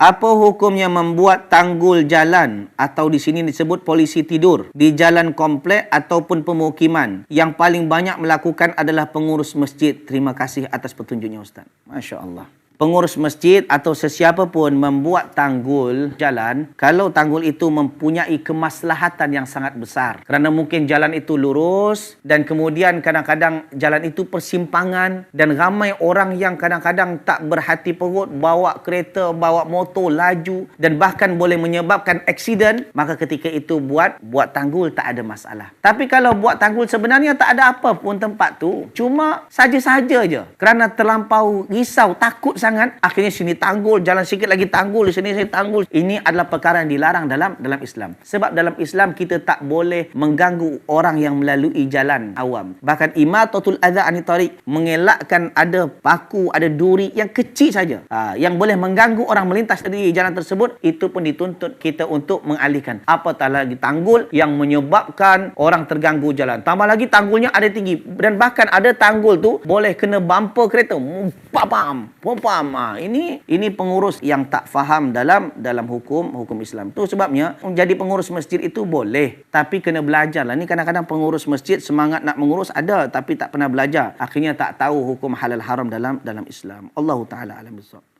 Apa hukumnya membuat tanggul jalan atau di sini disebut polisi tidur di jalan komplek ataupun pemukiman? Yang paling banyak melakukan adalah pengurus masjid. Terima kasih atas petunjuknya Ustaz. Masya Allah pengurus masjid atau sesiapa pun membuat tanggul jalan kalau tanggul itu mempunyai kemaslahatan yang sangat besar. Kerana mungkin jalan itu lurus dan kemudian kadang-kadang jalan itu persimpangan dan ramai orang yang kadang-kadang tak berhati perut bawa kereta bawa motor laju dan bahkan boleh menyebabkan aksiden maka ketika itu buat buat tanggul tak ada masalah. Tapi kalau buat tanggul sebenarnya tak ada apa pun tempat tu cuma saja-saja je. Kerana terlampau risau takut sangat sangat. Akhirnya sini tanggul jalan sikit lagi tanggul di sini sini tanggul. Ini adalah perkara yang dilarang dalam dalam Islam. Sebab dalam Islam kita tak boleh mengganggu orang yang melalui jalan awam. Bahkan imatatul adza anitariq mengelakkan ada paku ada duri yang kecil saja. Ha, yang boleh mengganggu orang melintas di jalan tersebut itu pun dituntut kita untuk mengalihkan. Apatah lagi tanggul yang menyebabkan orang terganggu jalan. Tambah lagi tanggulnya ada tinggi. Dan bahkan ada tanggul tu boleh kena bumper kereta. Pam pam pam faham. Ha, ini ini pengurus yang tak faham dalam dalam hukum hukum Islam. Tu sebabnya jadi pengurus masjid itu boleh, tapi kena belajar lah. Ni kadang-kadang pengurus masjid semangat nak mengurus ada tapi tak pernah belajar. Akhirnya tak tahu hukum halal haram dalam dalam Islam. Allah taala alam bisawab.